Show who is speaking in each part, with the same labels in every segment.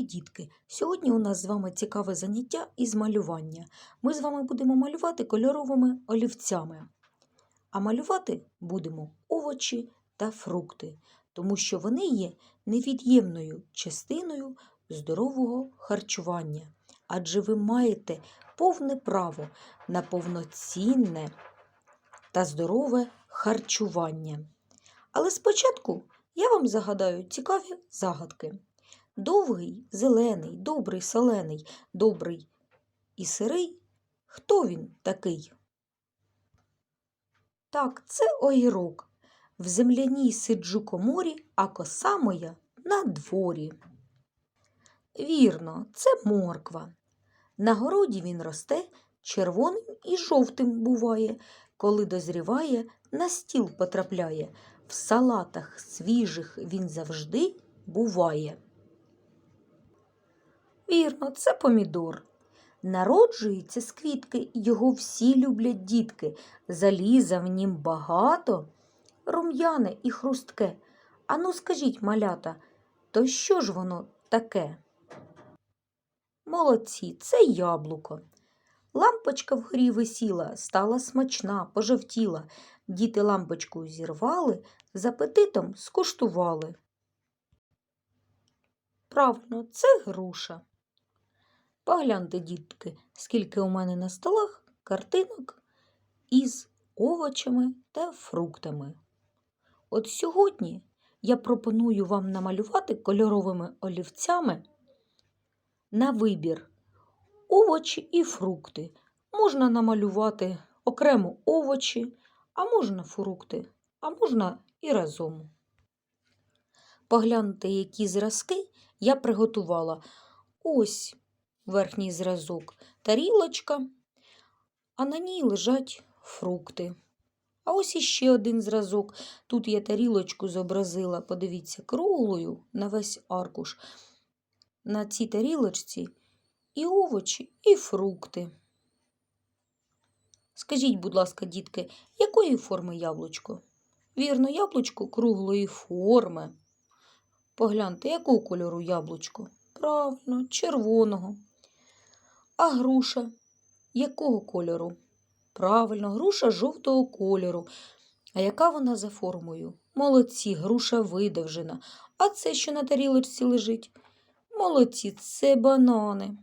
Speaker 1: любі! Сьогодні у нас з вами цікаве заняття із малювання. Ми з вами будемо малювати кольоровими олівцями. А малювати будемо овочі та фрукти, тому що вони є невід'ємною частиною здорового харчування. Адже ви маєте повне право на повноцінне та здорове харчування. Але спочатку я вам загадаю цікаві загадки. Довгий, зелений, добрий, солений, добрий і сирий. Хто він такий? Так, це огірок. В земляній сиджу коморі, а коса моя на дворі. Вірно, це морква. На городі він росте, червоним і жовтим буває, коли дозріває, на стіл потрапляє. В салатах свіжих він завжди буває. Вірно, це помідор. Народжується з квітки, його всі люблять дітки. Заліза в нім багато, рум'яне і хрустке. Ану, скажіть, малята, то що ж воно таке? Молодці, це яблуко. Лампочка вгорі висіла, стала смачна, пожовтіла. Діти лампочку зірвали, з апетитом скуштували. Правильно, це груша. Погляньте, дітки, скільки у мене на столах картинок із овочами та фруктами. От сьогодні я пропоную вам намалювати кольоровими олівцями на вибір овочі і фрукти. Можна намалювати окремо овочі, а можна фрукти, а можна і разом. Погляньте, які зразки я приготувала. Ось верхній зразок тарілочка, а на ній лежать фрукти. А ось іще один зразок. Тут я тарілочку зобразила, подивіться, круглою на весь аркуш. На цій тарілочці і овочі, і фрукти. Скажіть, будь ласка, дітки, якої форми яблучко? Вірно, яблучко круглої форми. Погляньте, якого кольору яблучко? Правильно, червоного. А груша якого кольору? Правильно, груша жовтого кольору. А яка вона за формою? Молодці, груша видовжена. А це, що на тарілочці лежить? Молодці, це банани.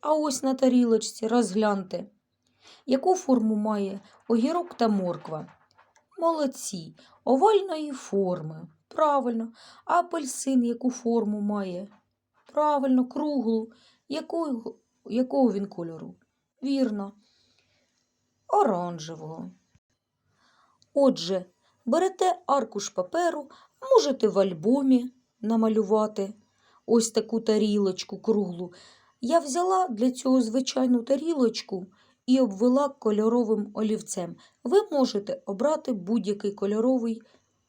Speaker 1: А ось на тарілочці розгляньте. Яку форму має огірок та морква? Молодці, овальної форми. Правильно. Апельсин яку форму має? Правильно, круглу. Якого, якого він кольору? Вірно, оранжевого. Отже, берете аркуш паперу, можете в альбомі намалювати ось таку тарілочку круглу. Я взяла для цього звичайну тарілочку і обвела кольоровим олівцем. Ви можете обрати будь-який кольоровий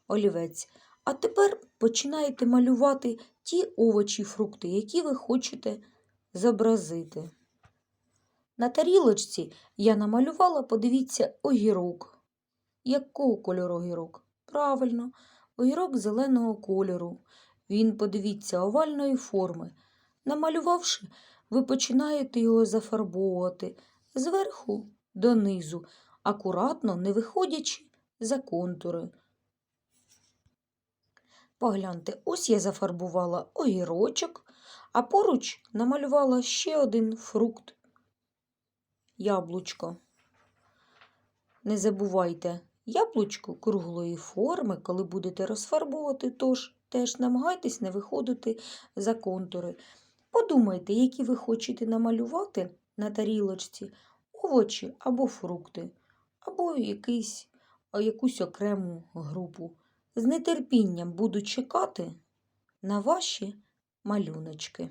Speaker 1: олівець. А тепер починаєте малювати ті овочі, фрукти, які ви хочете зобразити. На тарілочці я намалювала, подивіться, огірок. Якого кольору огірок? Правильно, огірок зеленого кольору. Він, подивіться, овальної форми. Намалювавши, ви починаєте його зафарбовувати зверху донизу, акуратно не виходячи за контури. Погляньте, ось я зафарбувала огірочок, а поруч намалювала ще один фрукт яблучко. Не забувайте яблучко круглої форми, коли будете розфарбовувати, тож теж намагайтесь не виходити за контури. Подумайте, які ви хочете намалювати на тарілочці овочі або фрукти, або якийсь, якусь окрему групу. З нетерпінням буду чекати на ваші малюночки.